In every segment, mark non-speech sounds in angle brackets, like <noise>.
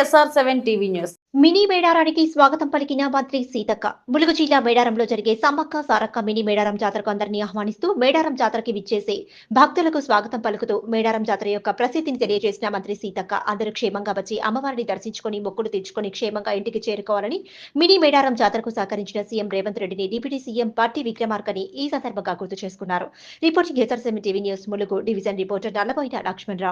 SR seven TV news. Mini మేడారానికి స్వాగతం పలికిన మంత్రి సీతక్క. ములుగు జిల్లా మేడారంలో జరిగే సమ్మక్క సారక్క మినీ మేడారం జాతరకు అందరినీ ఆహ్వానిస్తూ మేడారం జాతరకి విచ్చేసి భక్తులకు స్వాగతం పలుకుతూ మేడారం జాతర యొక్క ప్రసిద్ధిని తెలియజేసిన మంత్రి సీతక్క అందరూ క్షేమంగా వచ్చి అమ్మవారిని దర్శించుకొని మొక్కులు తెచ్చుకుని క్షేమంగా ఇంటికి చేరుకోవాలని మినీ మేడారం జాతరకు సహకరించిన సీఎం రేవంత్ రెడ్డిని డిప్యూటీ సీఎం పార్టీ విక్రమార్కని ఈ సందర్భంగా గుర్తు చేసుకున్నారు. Reporting ఎస్ఆర్సెమి TV news Mulugu division reporter Nallaboina Laxman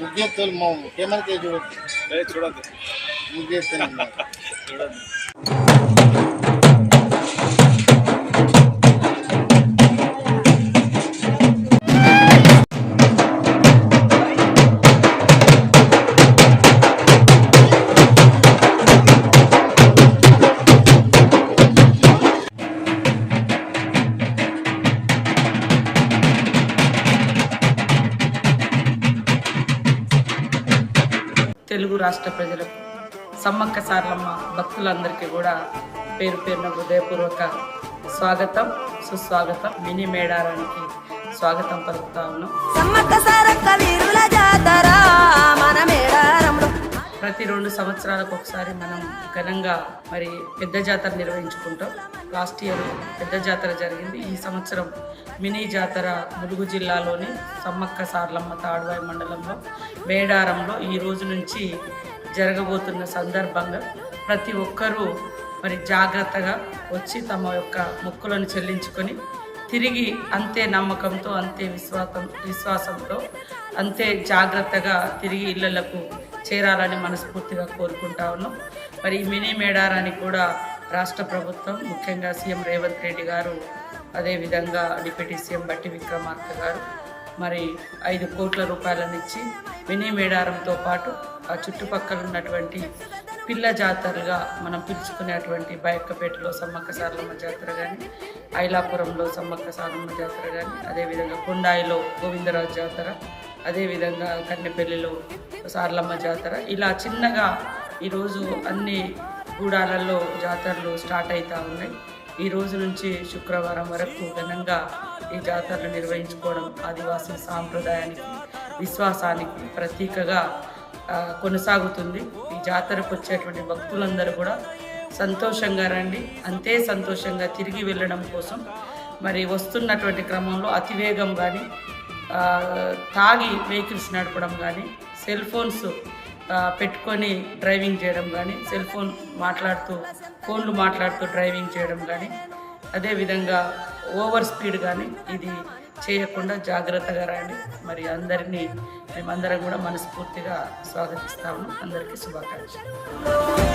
ముగ్గెత్తులు మా కెమెరా చూడు. లేదు చూడద్దు. ముగ్గెత్తులు <laughs> చూడద్దు. తెలుగు రాష్ట్ర ప్రజలకు సమ్మక్క సార్లమ్మ భక్తులందరికీ కూడా పేరు పేరున హృదయపూర్వక స్వాగతం సుస్వాగతం మినీ మేడారానికి స్వాగతం పలుకుతా ఉన్నాం. సమ్మక్క సారక్క వీరుల జాతర మన మేడారంలో. ప్రతి రెండు సంవత్సరాలకు ఒకసారి మనం ఘనంగా మరి పెద్ద జాతర నిర్వహించుకుంటాం. లాస్ట్ ఇయర్ పెద్ద జాతర జరిగింది. ఈ సంవత్సరం మినీ జాతర ములుగు జిల్లాలోని సమ్మక్క సార్లమ్మ తాడువాయి మండలంలో మేడారంలో ఈ రోజు నుంచి జరగబోతున్న సందర్భంగా ప్రతి ఒక్కరూ మరి జాగ్రత్తగా వచ్చి తమ యొక్క మొక్కులను చెల్లించుకొని తిరిగి అంతే నమ్మకంతో అంతే విశ్వాసం విశ్వాసంతో అంతే జాగ్రత్తగా తిరిగి ఇళ్ళకు చేరాలని మనస్ఫూర్తిగా కోరుకుంటా ఉన్నాం. మరి ఈ మినీ మేడారానికి కూడా రాష్ట్ర ప్రభుత్వం ముఖ్యంగా సీఎం రేవంత్ రెడ్డి గారు అదేవిధంగా డిప్యూటీ సీఎం బట్టి విక్రమార్క గారు మరి ఐదు కోట్ల రూపాయలను ఇచ్చి మినీ మేడారంతో పాటు ఆ చుట్టుపక్కల ఉన్నటువంటి పిల్ల జాతరగా మనం పిలుచుకునేటువంటి బయక్కపేటలో సమ్మక్క సారలమ్మ జాతర కానీ ఐలాపురంలో సమ్మక్క సారలమ్మ జాతర కానీ అదేవిధంగా కొండాయిలో గోవిందరాజు జాతర అదేవిధంగా కన్నెపల్లిలో సారలమ్మ జాతర. ఇలా చిన్నగా ఈరోజు అన్ని గూడాలలో జాతరలు స్టార్ట్ అవుతూ ఉన్నాయి. ఈ రోజు నుంచి శుక్రవారం వరకు ఘనంగా ఈ జాతరలు నిర్వహించుకోవడం ఆదివాసీ సాంప్రదాయానికి విశ్వాసానికి ప్రతీకగా కొనసాగుతుంది. ఈ జాతరకు వచ్చేటువంటి భక్తులందరూ కూడా సంతోషంగా రండి. అంతే సంతోషంగా తిరిగి వెళ్ళడం కోసం మరి వస్తున్నటువంటి క్రమంలో అతివేగం కానీ తాగి వెహికల్స్ నడపడం కానీ సెల్ ఫోన్స్ పెట్టుకొని డ్రైవింగ్ చేయడం కానీ సెల్ ఫోన్ మాట్లాడుతూ ఫోన్లు మాట్లాడుతూ డ్రైవింగ్ చేయడం కానీ అదేవిధంగా ఓవర్ స్పీడ్ కానీ ఇది చేయకుండా జాగ్రత్తగా రండి. మరి అందరినీ మేమందరం కూడా మనస్ఫూర్తిగా స్వాగతిస్తాము అందరికీ శుభాకాంక్షలు.